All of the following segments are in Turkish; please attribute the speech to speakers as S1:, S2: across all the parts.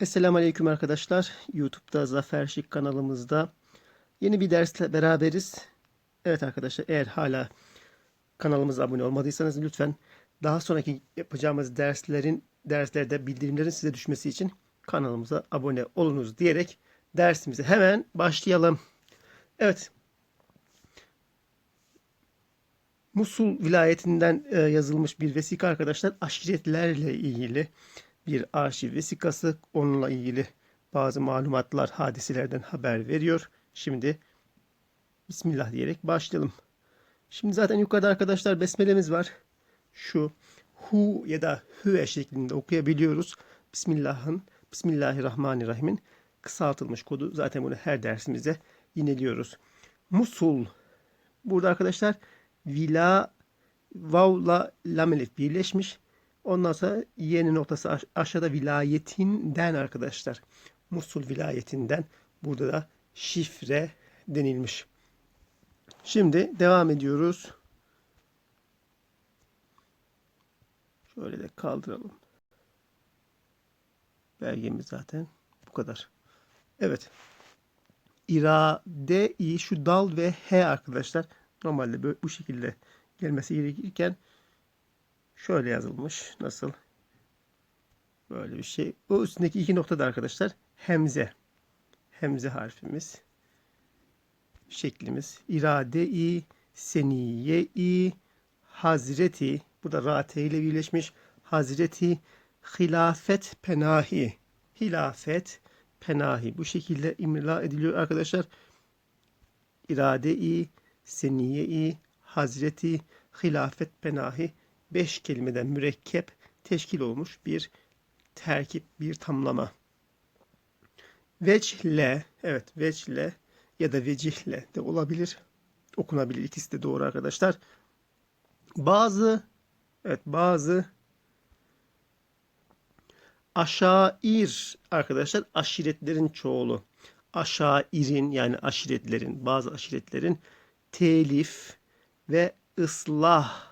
S1: Esselamu Aleyküm arkadaşlar. YouTube'da Zafer Şık kanalımızda yeni bir dersle beraberiz. Evet arkadaşlar eğer hala kanalımıza abone olmadıysanız lütfen daha sonraki yapacağımız derslerin derslerde bildirimlerin size düşmesi için kanalımıza abone olunuz diyerek dersimize hemen başlayalım. Evet. Musul vilayetinden e, yazılmış bir vesika arkadaşlar aşiretlerle ilgili bir arşiv vesikası onunla ilgili bazı malumatlar hadiselerden haber veriyor. Şimdi Bismillah diyerek başlayalım. Şimdi zaten yukarıda arkadaşlar besmelemiz var. Şu hu ya da hüve şeklinde okuyabiliyoruz. Bismillah'ın Bismillahirrahmanirrahim'in kısaltılmış kodu. Zaten bunu her dersimizde yineliyoruz. Musul. Burada arkadaşlar vila vavla lam elif birleşmiş. Ondan sonra yeni noktası aş- aşağıda vilayetinden arkadaşlar. Musul vilayetinden burada da şifre denilmiş. Şimdi devam ediyoruz. Şöyle de kaldıralım. Belgemiz zaten bu kadar. Evet. İrade, i şu dal ve h arkadaşlar. Normalde bu şekilde gelmesi gerekirken şöyle yazılmış. Nasıl? Böyle bir şey. O üstündeki iki nokta da arkadaşlar hemze. Hemze harfimiz. Şeklimiz. İrade-i, seniye-i, hazreti. Bu da rate ile birleşmiş. Hazreti hilafet penahi. Hilafet penahi. Bu şekilde imla ediliyor arkadaşlar. İrade-i, seniye-i, hazreti hilafet penahi. Beş kelimeden mürekkep teşkil olmuş bir terkip, bir tamlama. Vecle, evet vecle ya da vecihle de olabilir. Okunabilir. İkisi de doğru arkadaşlar. Bazı, evet bazı aşair arkadaşlar aşiretlerin çoğulu. Aşairin yani aşiretlerin, bazı aşiretlerin telif ve ıslah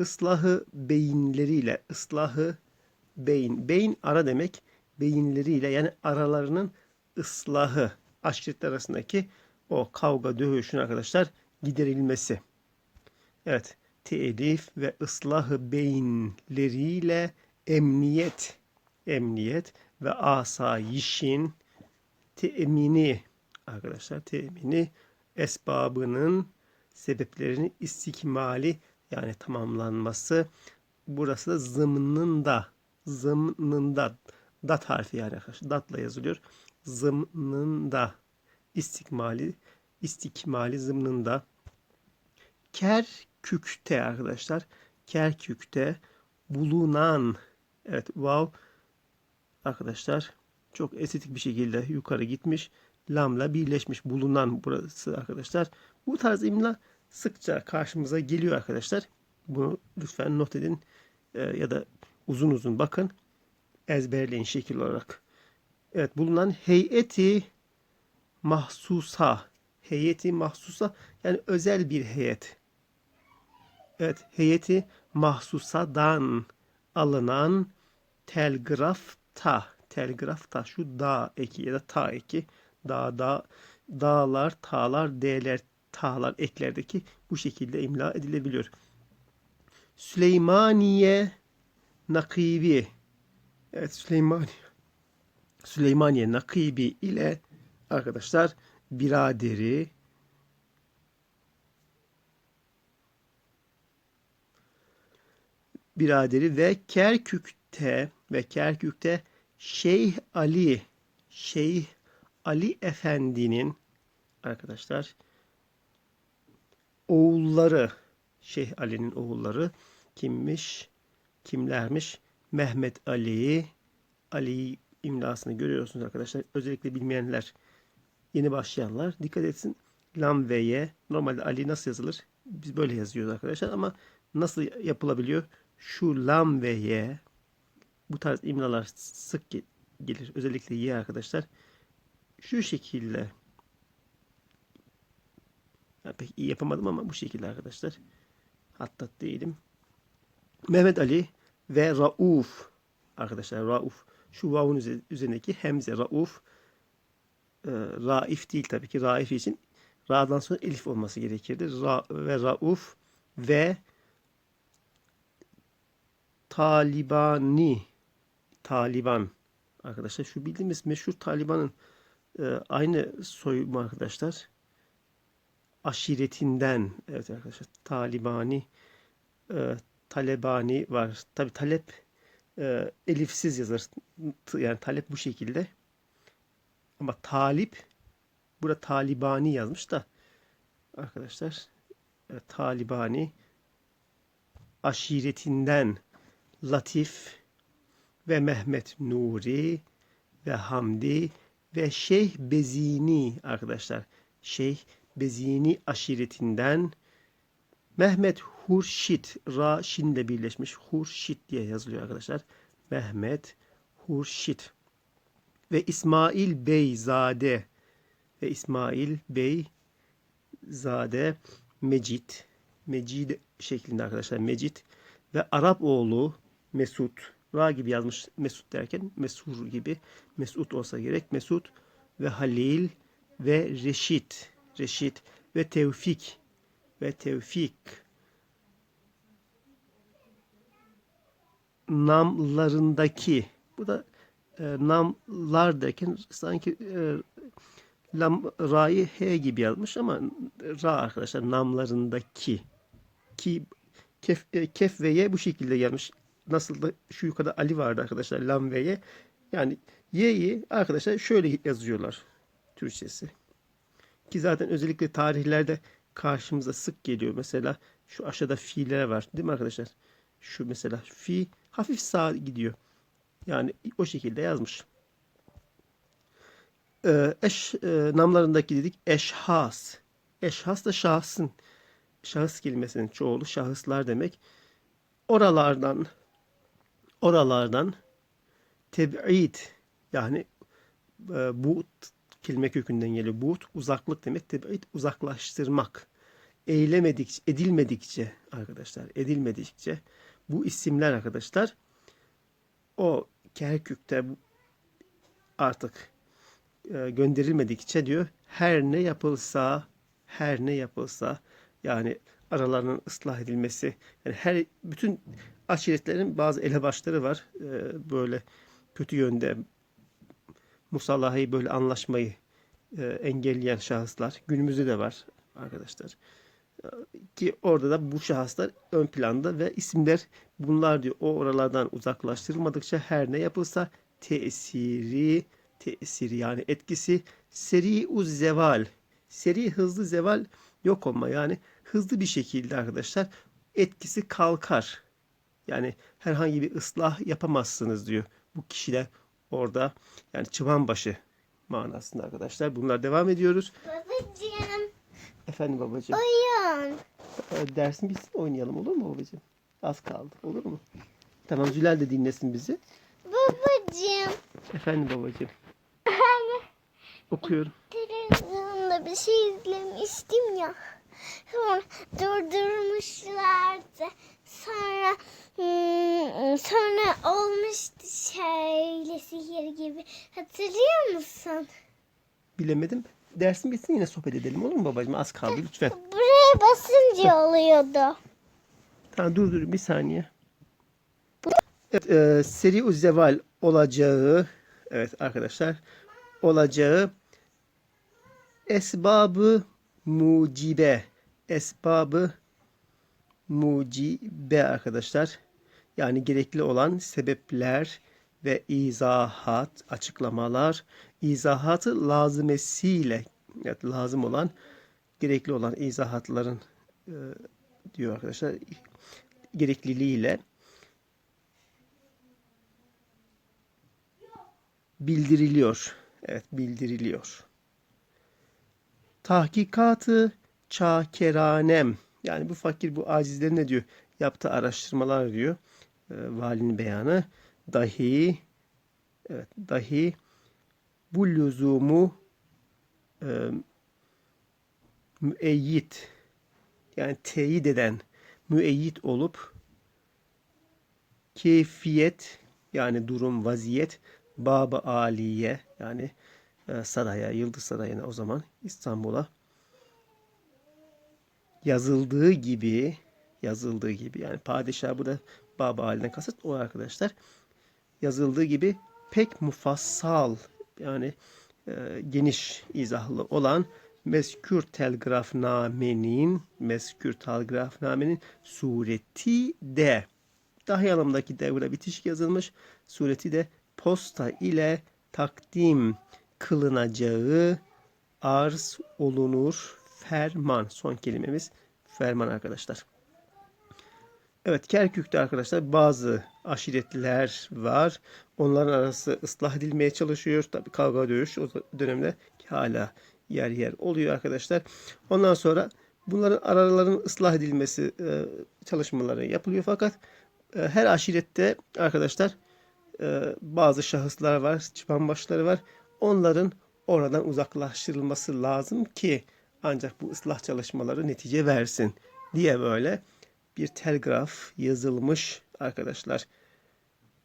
S1: ıslahı beyinleriyle, ıslahı beyin, beyin ara demek, beyinleriyle yani aralarının ıslahı, aşiretler arasındaki o kavga, dövüşün arkadaşlar giderilmesi. Evet, telif ve ıslahı beyinleriyle emniyet, emniyet ve asayişin temini. Arkadaşlar temini esbabının sebeplerini istikmali yani tamamlanması. Burası da zımnında. Zımnında. Dat harfi yani arkadaşlar. Datla yazılıyor. Zımnında. istikmali istikmali zımnında. Kerkük'te arkadaşlar. Kerkük'te bulunan evet wow arkadaşlar çok estetik bir şekilde yukarı gitmiş. Lamla birleşmiş bulunan burası arkadaşlar. Bu tarz imla sıkça karşımıza geliyor arkadaşlar. Bunu lütfen not edin e, ya da uzun uzun bakın. Ezberleyin şekil olarak. Evet bulunan heyeti mahsusa. Heyeti mahsusa yani özel bir heyet. Evet heyeti mahsusadan alınan telgrafta. Telgrafta şu da eki ya da ta eki. Da, da, dağlar, tağlar, d'ler, tahlar eklerdeki bu şekilde imla edilebiliyor. Süleymaniye Nakibi Evet Süleymaniye Süleymaniye Nakibi ile arkadaşlar biraderi biraderi ve Kerkük'te ve Kerkük'te Şeyh Ali Şeyh Ali Efendi'nin arkadaşlar oğulları Şeyh Ali'nin oğulları kimmiş? Kimlermiş? Mehmet Ali Ali imlasını görüyorsunuz arkadaşlar. Özellikle bilmeyenler yeni başlayanlar dikkat etsin. Lam ve ye. Normalde Ali nasıl yazılır? Biz böyle yazıyoruz arkadaşlar ama nasıl yapılabiliyor? Şu lam ve ye bu tarz imlalar sık gelir. Özellikle ye arkadaşlar. Şu şekilde yani pek iyi yapamadım ama bu şekilde arkadaşlar. Hattat değilim. Mehmet Ali ve Rauf arkadaşlar. Rauf. Şu vavun üze- üzerindeki hemze. Rauf. Ee, raif değil tabii ki. Raif için ra'dan sonra elif olması gerekirdi. Ra ve rauf ve Talibani. Taliban. Arkadaşlar şu bildiğimiz meşhur Taliban'ın e, aynı soy mu arkadaşlar? Aşiretinden. Evet arkadaşlar. Talibani. e, Talebani var. Tabi talep e, elifsiz yazılır. Yani talep bu şekilde. Ama talip burada Talibani yazmış da arkadaşlar e, Talibani aşiretinden Latif ve Mehmet Nuri ve Hamdi ve Şeyh Bezini arkadaşlar. Şeyh Bezini aşiretinden Mehmet Hurşit Ra ile birleşmiş. Hurşit diye yazılıyor arkadaşlar. Mehmet Hurşit. Ve İsmail Beyzade. Ve İsmail Bey Zade Mecit. Mecid şeklinde arkadaşlar Mecit. Ve Arap oğlu Mesut. Ra gibi yazmış Mesut derken Mesur gibi. Mesut olsa gerek Mesut ve Halil ve Reşit Reşit ve Tevfik ve Tevfik namlarındaki bu da e, namlar derken sanki e, lam ra'yı h gibi yazmış ama ra arkadaşlar namlarındaki ki kef, e, kef ve ye bu şekilde gelmiş. Nasıl da şu yukarıda Ali vardı arkadaşlar lam ve ye. Yani y'yi arkadaşlar şöyle yazıyorlar Türkçesi. Ki zaten özellikle tarihlerde karşımıza sık geliyor. Mesela şu aşağıda fiiller var değil mi arkadaşlar? Şu mesela fi hafif sağa gidiyor. Yani o şekilde yazmış. Ee, eş e, namlarındaki dedik eşhas. Eşhas da şahsın. Şahıs kelimesinin çoğulu şahıslar demek. Oralardan oralardan teb'id yani e, bu kelime kökünden geliyor. Buğut uzaklık demek. Teb'id uzaklaştırmak. Eylemedikçe, edilmedikçe arkadaşlar, edilmedikçe bu isimler arkadaşlar o Kerkük'te artık e, gönderilmedikçe diyor her ne yapılsa her ne yapılsa yani aralarının ıslah edilmesi yani her bütün aşiretlerin bazı elebaşları var e, böyle kötü yönde musallahayı böyle anlaşmayı e, engelleyen şahıslar günümüzde de var arkadaşlar. Ki orada da bu şahıslar ön planda ve isimler bunlar diyor. O oralardan uzaklaştırılmadıkça her ne yapılsa tesiri tesiri yani etkisi seri uz zeval seri hızlı zeval yok olma yani hızlı bir şekilde arkadaşlar etkisi kalkar. Yani herhangi bir ıslah yapamazsınız diyor bu kişiler orada yani çıbanbaşı manasında arkadaşlar. Bunlar devam ediyoruz.
S2: Babacığım
S1: Efendim babacığım.
S2: oyun.
S1: Ee, Dersin bitsin oynayalım olur mu babacığım? Az kaldı olur mu? Tamam Zülal de dinlesin bizi.
S2: Babacığım
S1: Efendim babacığım. Okuyorum.
S2: televizyonda bir şey izlemiştim ya. Sonra durdurmuşlardı. Sonra hmm, sonra olmuştu şöyle sihir gibi. Hatırlıyor musun?
S1: Bilemedim. Dersin bitsin yine sohbet edelim olur mu babacığım? Az kaldı lütfen.
S2: Buraya basınca oluyordu.
S1: Tamam dur dur bir saniye. Evet, e, seri uzzeval olacağı evet arkadaşlar olacağı esbabı mucibe esbabı mucibe arkadaşlar yani gerekli olan sebepler ve izahat açıklamalar izahatı lazımesiyle evet, lazım olan gerekli olan izahatların e, diyor arkadaşlar gerekliliğiyle bildiriliyor. Evet bildiriliyor. Tahkikatı çakeranem yani bu fakir bu acizlerin ne diyor? Yaptığı araştırmalar diyor. E, valinin beyanı dahi evet dahi bu lüzumu e, müeyyit yani teyit eden müeyyit olup keyfiyet yani durum, vaziyet, Bab-ı Aliye yani e, saraya, Yıldız Sarayı'na o zaman İstanbul'a yazıldığı gibi yazıldığı gibi yani padişah burada Bab-ı Ali'den kasıt o arkadaşlar yazıldığı gibi pek mufassal yani e, geniş izahlı olan meskür telgrafnamenin meskür telgrafnamenin sureti de daha yanımdaki devre bitişik yazılmış sureti de posta ile takdim kılınacağı arz olunur ferman son kelimemiz ferman arkadaşlar. Evet Kerkük'te arkadaşlar bazı aşiretler var. Onların arası ıslah edilmeye çalışıyor. Tabii kavga dövüş o dönemde hala yer yer oluyor arkadaşlar. Ondan sonra bunların aralarının ıslah edilmesi e, çalışmaları yapılıyor fakat e, her aşirette arkadaşlar e, bazı şahıslar var, çıpan başları var. Onların oradan uzaklaştırılması lazım ki ancak bu ıslah çalışmaları netice versin diye böyle bir telgraf yazılmış arkadaşlar.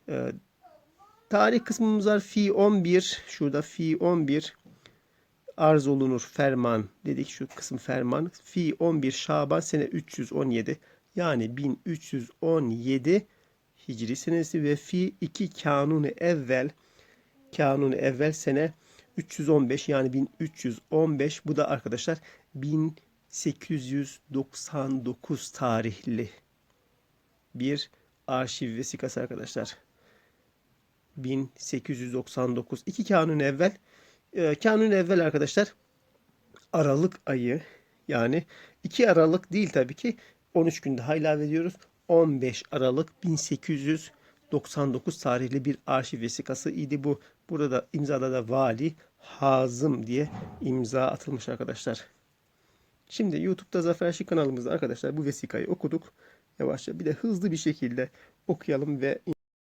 S1: Ee, tarih kısmımız var. Fi 11. Şurada fi 11 arz olunur ferman dedik şu kısım ferman. Fi 11 Şaban sene 317 yani 1317 Hicri senesi ve fi 2 kanunu evvel kanunu evvel sene 315 yani 1315 bu da arkadaşlar 1899 tarihli bir arşiv vesikası arkadaşlar. 1899 iki kanun evvel. E, kanun evvel arkadaşlar Aralık ayı. Yani 2 Aralık değil tabii ki. 13 günde daha ilave ediyoruz. 15 Aralık 1899 tarihli bir arşiv vesikası idi bu. Burada da imzada da vali Hazım diye imza atılmış arkadaşlar. Şimdi YouTube'da Zafer Şık kanalımızda arkadaşlar bu vesikayı okuduk. Yavaşça bir de hızlı bir şekilde okuyalım ve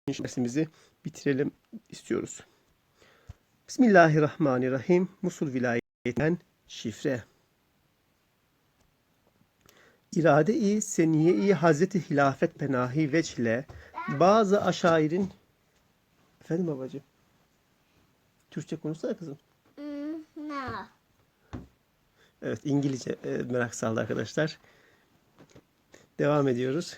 S1: dersimizi bitirelim istiyoruz. Bismillahirrahmanirrahim. Musul vilayetinden şifre. İrade-i seniye-i Hazreti Hilafet Penahi Veçle bazı aşairin Efendim babacığım? Türkçe konuşsana kızım.
S2: No.
S1: Evet İngilizce e, merak saldı arkadaşlar. Devam ediyoruz.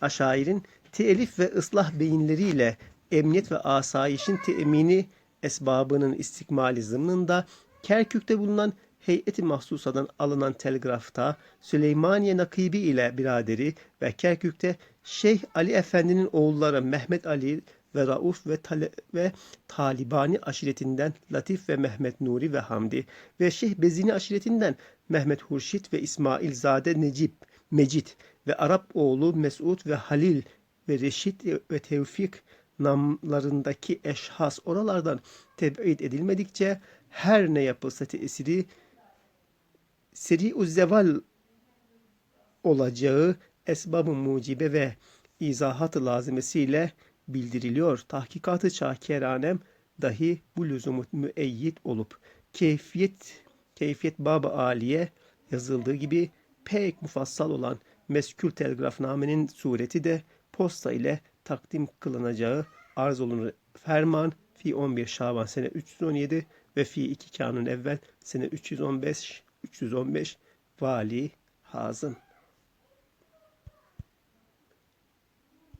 S1: Aşairin telif ve ıslah beyinleriyle emniyet ve asayişin temini esbabının istikmali zımnında Kerkük'te bulunan heyeti mahsusadan alınan telgrafta Süleymaniye Nakibi ile biraderi ve Kerkük'te Şeyh Ali Efendi'nin oğulları Mehmet Ali ve Rauf ve, Tale- ve Talibani aşiretinden Latif ve Mehmet Nuri ve Hamdi ve Şeyh Bezini aşiretinden Mehmet Hurşit ve İsmail Zade Necip, Mecit ve Arap oğlu Mesud ve Halil ve Reşit ve Tevfik namlarındaki eşhas oralardan teb'id edilmedikçe her ne yapılsa tesiri seri zeval olacağı esbab-ı mucibe ve izahat-ı lazimesiyle bildiriliyor. Tahkikatı şakiranem dahi bu lüzumu müeyyit olup keyfiyet keyfiyet bab-ı aliye yazıldığı gibi pek mufassal olan meskül telgrafnamenin sureti de posta ile takdim kılınacağı arz olunur. Ferman fi 11 Şaban sene 317 ve fi 2 kanun evvel sene 315 315 vali hazım.